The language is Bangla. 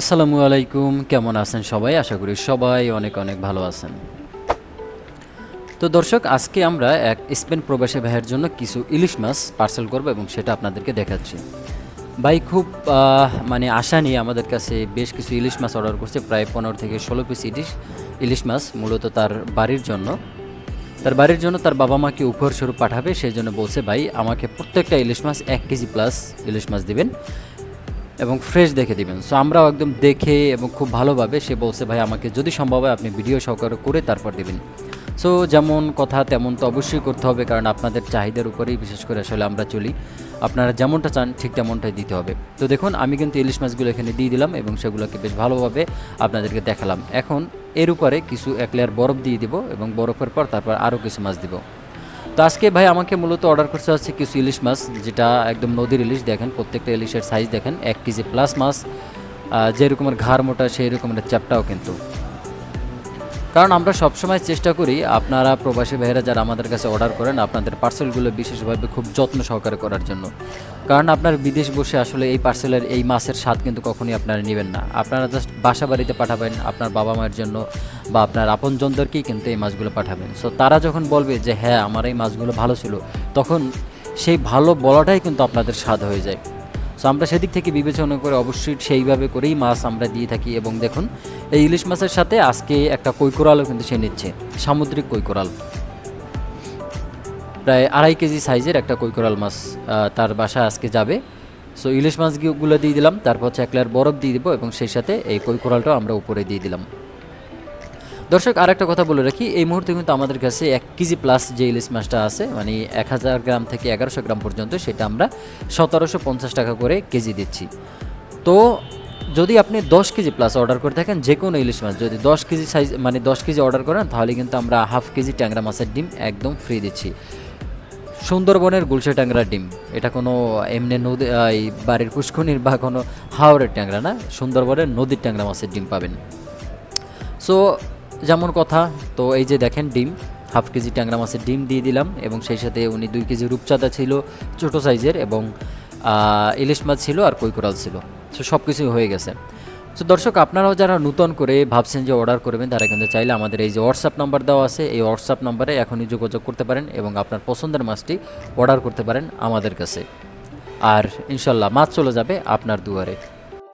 আসসালামু আলাইকুম, কেমন আছেন সবাই? আশা করি সবাই অনেক অনেক ভালো আছেন। তো দর্শক, আজকে আমরা এক স্পেন প্রবাসী ভাইয়ের জন্য কিছু ইলিশ মাছ পার্সেল করব এবং সেটা আপনাদেরকে দেখাচ্ছি। ভাই, খুব মানে আশা নিয়ে আমাদের কাছে বেশ কিছু ইলিশ মাছ অর্ডার করছে, প্রায় পনেরো থেকে ষোলো পিস ইলিশ ইলিশ মাছ মূলত তার বাড়ির জন্য। তার বাড়ির জন্য তার বাবা মাকে উপহার স্বরূপ পাঠাবে, সেই জন্য বলছে, ভাই, আমাকে প্রত্যেকটা ইলিশ মাছ এক কেজি প্লাস ইলিশ মাছ দিবেন। এবং ফ্রেশ দেখে দিবেন। সো আমরাও একদম দেখে এবং খুব ভালোভাবে সে বলছে, ভাই, আমাকে যদি সম্ভব হয় আপনি ভিডিও সহকারে করে তারপর দিবেন। সো যেমন কথা তেমন তো অবশ্যই করতে হবে, কারণ আপনাদের চাহিদার উপরেই বিশেষ করে আসলে আমরা চলি। আপনারা যেমনটা চান, ঠিক তেমনটাই দিতে হবে। তো দেখুন, আমি কিন্তু ইলিশ মাছগুলো এখানে দিয়ে দিলাম এবং সেগুলোকে বেশ ভালোভাবে আপনাদেরকে দেখালাম। এখন এর উপরে কিছু এক লেয়ার বরফ দিয়ে দিব এবং বরফের পর তারপর আরও কিছু মাছ দিব। তো আজকে ভাই আমাকে মূলত অর্ডার করতে হচ্ছে কিছু ইলিশ মাছ, যেটা একদম নদীর ইলিশ দেখেন, প্রত্যেকটা ইলিশের সাইজ দেখেন, এক কেজি প্লাস মাছ যেরকমের ঘাড় মোটা সেই রকমের চ্যাপটাও কিন্তু। কারণ আমরা সবসময় চেষ্টা করি আপনারা প্রবাসী ভাইয়েরা যারা আমাদের কাছে অর্ডার করেন, আপনাদের পার্সেলগুলো বিশেষভাবে খুব যত্ন সহকারে করার জন্য। কারণ আপনার বিদেশ বসে আসলে এই পার্সেলের এই মাছের স্বাদ কিন্তু কখনই আপনারা নেবেন না। আপনারা জাস্ট বাসা বাড়িতে পাঠাবেন আপনার বাবা মায়ের জন্য বা আপনার আপনজনদেরকেই কিন্তু এই মাছগুলো পাঠাবেন। সো তারা যখন বলবে যে হ্যাঁ আমার এই মাছগুলো ভালো ছিল, তখন সেই ভালো বলাটাই কিন্তু আপনাদের স্বাদ হয়ে যায়। সো আমরা সেদিক থেকে বিবেচনা করে অবশ্যই সেইভাবে করেই মাছ আমরা দিয়ে থাকি এবং দেখুন, এই ইলিশ মাছের সাথে আজকে একটা কৈকোরালও কিন্তু সে নিচ্ছে, সামুদ্রিক কৈকোরাল প্রায় আড়াই কেজি সাইজের একটা কৈকোরাল মাছ তার বাসায় আজকে যাবে। সো ইলিশ মাছগুলো দিয়ে দিলাম, তারপর হচ্ছে এক বরফ দিয়ে দিব এবং সেই সাথে এই কৈকোরালটাও আমরা উপরে দিয়ে দিলাম। দর্শক, আরেকটা কথা বলে রাখি, এই মুহূর্তে কিন্তু আমাদের কাছে এক কেজি প্লাস যে ইলিশ মাছটা আছে মানে এক হাজার গ্রাম থেকে এগারোশো গ্রাম পর্যন্ত, সেটা আমরা সতেরোশো পঞ্চাশ টাকা করে কেজি দিচ্ছি। তো যদি আপনি দশ কেজি প্লাস অর্ডার করে থাকেন যে কোনো ইলিশ মাছ, যদি দশ কেজি সাইজ মানে দশ কেজি অর্ডার করেন, তাহলে কিন্তু আমরা হাফ কেজি ট্যাংরা মাছের ডিম একদম ফ্রি দিচ্ছি। সুন্দরবনের গুলশা ট্যাংরা ডিম, এটা কোনো এমনি নদী এই বাড়ির পুষ্কনির বা কোনো হাওড়ের ট্যাংরা না, সুন্দরবনের নদীর ট্যাংরা মাছের ডিম পাবেন। সো যেমন কথা, তো এই যে দেখেন ডিম, হাফ কেজি ট্যাংরা মাছের ডিম দিয়ে দিলাম এবং সেই সাথে উনি দুই কেজি রূপচাঁদা ছিল, ছোটো সাইজের এবং ইলিশ মাছ ছিল আর কৈকোরাল ছিল। সো সব কিছুই হয়ে গেছে। তো দর্শক, আপনারাও যারা নূতন করে ভাবছেন যে অর্ডার করবেন, তারা কিন্তু চাইলে আমাদের এই যে হোয়াটসঅ্যাপ নাম্বার দেওয়া আছে, এই হোয়াটসঅ্যাপ নাম্বারে এখনই যোগাযোগ করতে পারেন এবং আপনার পছন্দের মাছটি অর্ডার করতে পারেন আমাদের কাছে। আর ইনশাল্লাহ মাছ চলে যাবে আপনার দুয়ারে।